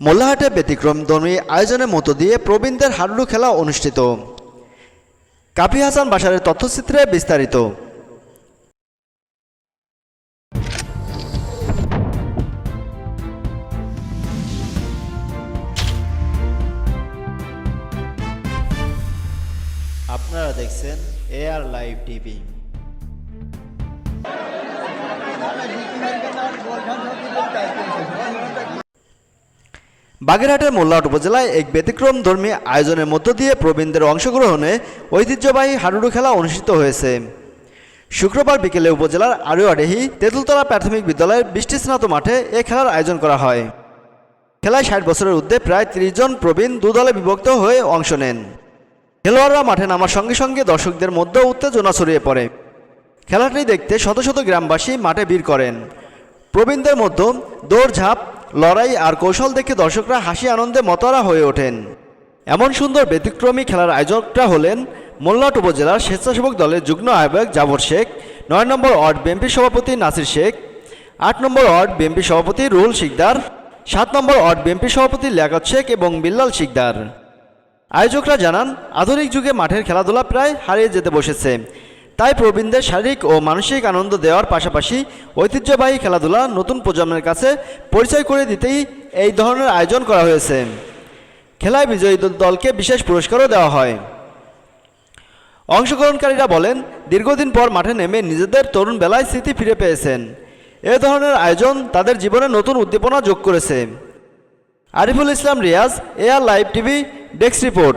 মোল্লাহাটে ব্যতিক্রম ধর্মী আয়োজনের মধ্য দিয়ে প্রবীণদের হাডুডু খেলা অনুষ্ঠিত। কাপি হাসান বাসারের তথ্যচিত্রে বিস্তারিত। আপনারা দেখছেন এআর লাইভ টিভি। বাগেরহাটের মোল্লাহাট উপজেলায় এক ব্যতিক্রম ধর্মী আয়োজনের মধ্য দিয়ে প্রবীণদের অংশগ্রহণে ঐতিহ্যবাহী হাডুডু খেলা অনুষ্ঠিত হয়েছে। শুক্রবার বিকেলে উপজেলার আড়ুয়াডেহি তেঁতুলতলা প্রাথমিক বিদ্যালয়ের বৃষ্টি স্নাত মাঠে এ খেলার আয়োজন করা হয়। খেলায় ষাট বছরের ঊর্ধ্বে প্রায় তিরিশ জন প্রবীণ দুদলে বিভক্ত হয়ে অংশ নেন। খেলোয়াড়রা মাঠে নামার সঙ্গে সঙ্গে দর্শকদের মধ্যেও উত্তেজনা ছড়িয়ে পড়ে। খেলাটি দেখতে শত শত গ্রামবাসী মাঠে ভিড় করেন। প্রবীণদের মধ্যে দৌড়ঝাঁপ লড়াই আর কৌশল দেখে দর্শকরা হাসি আনন্দে মতোয়ারা হয়ে ওঠেন। এমন সুন্দর ব্যতিক্রমী খেলার আয়োজকরা হলেন মোল্লাট উপজেলার স্বেচ্ছাসেবক দলের যুগ্ম আহ্বায়ক জাবর শেখ, নয় নম্বর ওয়ার্ড বিএনপি সভাপতি নাসির শেখ, আট নম্বর ওয়ার্ড বিএনপি সভাপতি রুহুল শিকদার, সাত নম্বর ওয়ার্ড বিএনপি সভাপতি লিয়াকত শেখ এবং বিল্লাল শিকদার। আয়োজকরা জানান, আধুনিক যুগে মাঠের খেলাধুলা প্রায় হারিয়ে যেতে বসেছে। তাই প্রবীণদের শারীরিক ও মানসিক আনন্দ দেওয়ার পাশাপাশি ঐতিহ্যবাহী খেলাধুলা নতুন প্রজন্মের কাছে পরিচয় করে দিতেই এই ধরনের আয়োজন করা হয়েছে। খেলায় বিজয়ী দলকে বিশেষ পুরস্কারও দেওয়া হয়। অংশগ্রহণকারীরা বলেন, দীর্ঘদিন পর মাঠে নেমে নিজেদের তরুণ বেলায় স্মৃতি ফিরে পেয়েছেন। এ ধরনের আয়োজন তাদের জীবনে নতুন উদ্দীপনা যোগ করেছে। Ariful Islam Riaz AR live TV, desk report.